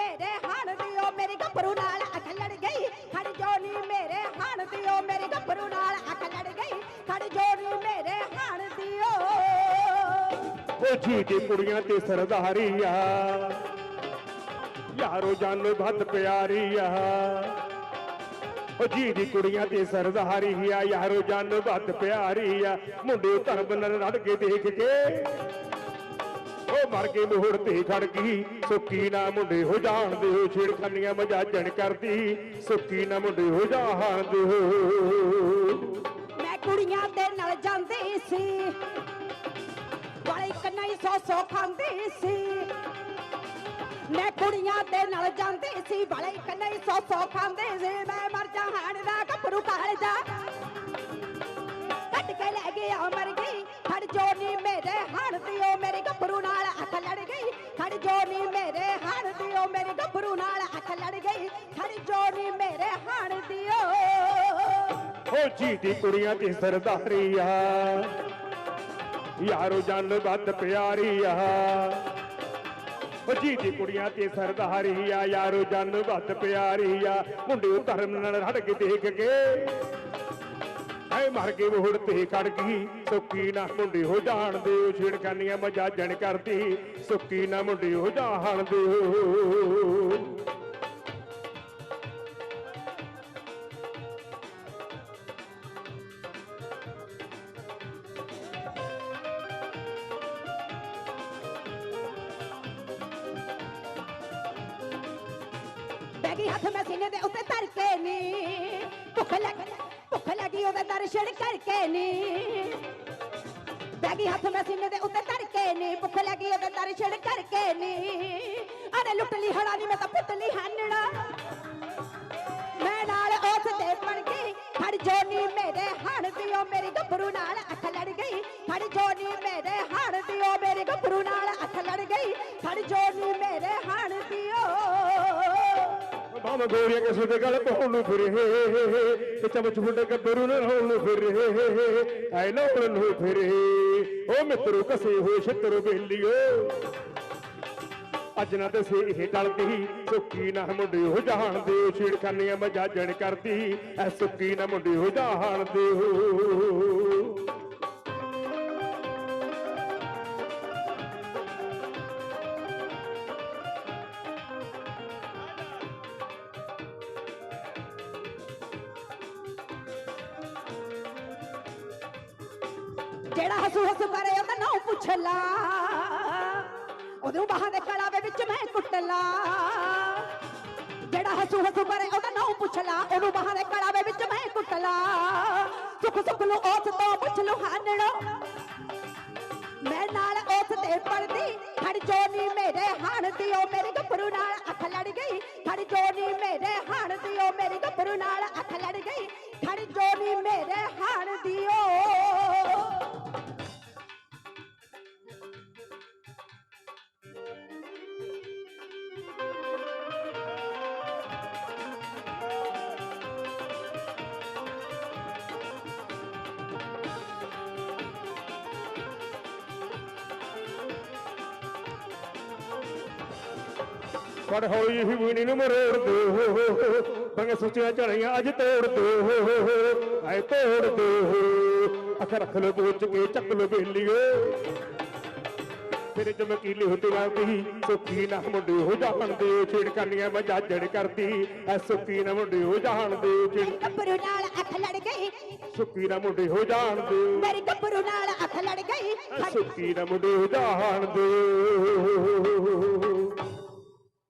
ਮੇਰੇ ਹਾਣ ਦਿਓ, ਮੇਰੀ ਗੱਭਰੂ ਨਾਲ ਅੱਖ ਲੜ ਗਈ। ਖੜ ਜੋ ਨੀ ਮੇਰੇ ਹਾਣ ਦਿਓ, ਮੇਰੀ ਗੱਭਰੂ ਨਾਲ ਅੱਖ ਲੜ ਗਈ। ਖੜ ਜੋ ਨੀ ਮੇਰੇ ਹਾਣ ਦਿਓ। ਉਹ ਦੀ ਕੁੜੀਆਂ ਤੇ ਸਰਦਾਰੀ ਆ ਯਾਰੋ ਜਾਨ ਭੱਤ ਪਿਆਰੀ ਆ ਉਹ ਜੀ ਦੀ ਕੁੜੀਆਂ ਤੇ ਸਰਦਾਰੀ ਆ ਯਾਰੋ ਜਾਨ ਭੱਤ ਪਿਆਰੀ ਆ ਮੁੰਡੇ ਧਰਮ ਨਾਲ ਰੜ ਕੇ ਦੇਖ ਕੇ ਉਹ ਮਰ ਕੇ ਮੋਹਰ ਤੇ ਖੜ ਗਈ। ਸੁੱਕੀ ਨਾ ਮੁੰਡੇ ਹੋ ਜਾਣਦੇ ਹੋ ਛੇੜਖਾਨੀਆਂ ਮਜਾਜਣ ਕਰਦੀ। ਸੁੱਕੀ ਨਾ ਮੁੰਡੇ ਹੋ ਜਾਣਦੇ ਹੋ ਮੈਂ ਕੁੜੀਆਂ ਦੇ ਨਾਲ ਜਾਂਦੀ ਸੀ। ਵਾਲੇ ਕੰਨਾਂ ਸੌ ਸੋ ਖਾਂਦੀ ਸੀ। ਮੈਂ ਕੁੜੀਆਂ ਦੇ ਨਾਲ ਜਾਂਦੀ ਸੀ, ਵਾਲੇ ਕੰਨਾਂ ਸੌ ਸੌ ਖਾਂਦੀ ਸੀ। ਮੈਂ ਮਰ ਜਾਣ ਦਾ ਗੱਭਰੂ ਕਾਲ ਜਾ ਕੱਟ ਕੇ ਲੈ ਗਿਆ, ਮਰ ਗਈ। ਖੜ ਜੋ ਮੇਰੇ ਹਣ ਦਿਓ, ਮੇਰੇ ਗੱਭਰੂ ਨਾਲ ਅੱਖ ਲੜ ਗਈ। ਖੜ ਜੋ ਮੇਰੇ ਹਣ ਦਿਓ। ਓ ਜੀ ਦੀ ਕੁੜੀਆਂ ਦੀ ਸਰਦਾਰੀ ਆ। ਯਾਰੋ ਜਨ ਵੱਧ ਪਿਆਰੀ ਆ। ਓ ਜੀ ਦੀ ਕੁੜੀਆਂ ਤੇ ਸਰਦਾਰੀ ਆ, ਯਾਰੋ ਜਨ ਵੱਧ ਪਿਆਰੀ ਆ। ਮੁੰਡੇ ਧਰਮ ਨਾਲ ਰੜ ਕੇ ਦੇਖ ਕੇ ਐ ਮਰ ਕੇ ਮੋਹੜ ਤੇ ਖੜ ਗਈ ਸੁੱਕੀ ਨਾ ਮੁੰਡੇ ਹੋ ਜਾਣਦੇ ਓ ਛੇੜਖਾਨੀਆਂ ਮਜਾਜਣ ਕਰਦੀ। ਸੁੱਕੀ ਨਾ ਮੁੰਡੇ ਹੋ ਜਾਣਦੇ ਓ ਬੈਗੀ ਹੱਥ ਮੈਂ ਸੀਨੇ ਦੇ ਉੱਤੇ ਧਰ ਕੇ ਨੀ, ਭੁੱਖ ਲੱਗ ਭੁੱਖ ਉਹਦੇ ਦਰਸ਼ਨ ਕਰਕੇ ਨੀ। ਬੈਗੀ ਹੱਥ ਮੈਂ ਸੀਨੇ ਦੇ ਉੱਤੇ ਧਰ ਕੇ ਨੀ। ਭੁੱਖ ਲੱਗੀ ਉਹਦੇ ਦਰਸ਼ਨ ਕਰਕੇ ਨੀ। ਅਰੇ ਲੁੱਟ ਲਈ ਹੜਾ ਨੀ, ਮੈਂ ਤਾਂ ਪੁੱਤ ਲਈ ਹਾਨਣਾ। ਮੈਂ ਨਾਲ ਉਸ ਤੇ ਪੜ ਗਈ। ਖੜ ਜੋਨੀ ਮੇਰੇ ਹਣ ਦਿਓ, ਮੇਰੀ ਗੱਭਰੂ ਨਾਲ ਅੱਖ ਲੜ ਗਈ। ਖੜ ਜੋਨੀ ਮੇਰੇ ਹਣ ਦਿਓ, ਮੇਰੀ ਗੱਭਰੂ ਨਾਲ ਅੱਖ ਲੜ ਗਈ। ਖੜ ਜੋਨੀ ਮੇਰੇ ਹਣ ਬਾਮ ਗੋਰੀਆਂ ਕਿਸੇ ਦੇ ਗਲ ਪਾਉਣ ਨੂੰ ਫਿਰੇ। ਤੇ ਚਮਚ ਮੁੰਡੇ ਗੱਭਰੂ ਨੂੰ ਰਹਾਉਣ ਨੂੰ ਫਿਰੇ। ਐ ਨੌਣ ਨੂੰ ਫਿਰੇ। ਓ ਮਿੱਤਰੋ, ਕਸੇ ਹੋਏ ਛਿੱਤਰ ਬੇਲੀਓ ਅੱਜ ਨਾ ਤੇ ਇਹ ਟਲਦੀ ਸੁੱਕੀ ਨਾ ਮੁੰਡੇ ਹੋ ਜਾਣਦੇ ਹੋ। ਛੇੜਖਾਨੀਆਂ ਮਜਾਜਣ ਕਰਦੀ, ਐ ਸੁੱਕੀ ਨਾ ਮੁੰਡੇ ਹੋ ਜਾਣਦੇ ਹੋ। ਜਿਹੜਾ ਹਸੂ ਹਸੂ ਕਰੇ ਉਹਦਾ ਨਾਂ ਪੁੱਛ ਲਾ। ਉਹਦੇ ਬਾਹਾਂ ਦੇ ਕਲਾਵੇ ਵਿੱਚ ਮੈਂ ਕੁੱਟ ਲਾ। ਜਿਹੜਾ ਹਸੂ ਹਸੂ ਕਰੇ ਉਹਦਾ ਨਾਂ ਪੁੱਛ ਲਾ, ਉਹਨੂੰ ਬਾਹਾਂ ਦੇ ਕਲਾਵੇ ਵਿੱਚ ਮੈਂ ਕੁੱਟ ਲਾ। ਸੁੱਖ ਸੁੱਖ ਨੂੰ ਉਸ ਤੋਂ ਪੁੱਛ ਲੋ ਹਾਨਣੋ। ਮੈਂ ਨਾਲ ਉਸ ਤੇ ਪੜਦੀ ਖੜ ਜੋਨੀ ਮੇਰੇ ਹਾਣ ਦਿਓ, ਮੇਰੇ ਗੱਭਰੂ ਨਾਲ ਅੱਖ ਲੜ ਗਈ। ਖੜ ਜੋਨੀ ਮੇਰੇ ਹਾਣ ਦਿਓ, ਮੇਰੇ ਗੱਭਰੂ ਨਾਲ ਅੱਖ ਲੜ ਗਈ। ਖੜ ਜੋਨੀ ਮੇਰੇ ਹਾਣ ਦੀ ਪਰ ਹੋਈ ਹੀ ਬੁਣੀ ਨੂੰ ਮਰੋੜ ਦੋ ਬੰਗ ਸੁਚੀਆਂ ਝੜੀਆਂ ਅੱਜ ਤੋੜ ਦੋ ਐ ਤੋੜ ਦੋ ਅੱਖ ਰੱਖ ਲੋ ਬੋਚ ਕੇ ਚੱਕ ਲੋ ਬੇਲੀਓ। ਤੇਰੇ ਚਮਕੀਲੇ ਹੁੰਦੇ ਲੱਗਦੀ ਸੁੱਕੀ ਨਾ ਮੁੰਡੇ ਹੋ ਜਾਣਦੇ ਛੇੜਕਾਨੀਆਂ ਮਜਾਜੜ ਕਰਦੀ। ਐ ਸੁੱਕੀ ਨਾ ਮੁੰਡੇ ਹੋ ਜਾਣਦੇ ਛੇੜ ਗੱਭਰੂ ਨਾਲ ਅੱਖ ਲੜ ਗਈ। ਸੁੱਕੀ ਨਾ ਮੁੰਡੇ ਹੋ ਜਾਣਦੇ ਮੇਰੀ ਗੱਭਰੂ ਨਾਲ ਅੱਖ ਲੜ ਗਈ। ਸੁੱਕੀ ਨਾ ਮੁੰਡੇ ਹੋ ਜਾਣਦੇ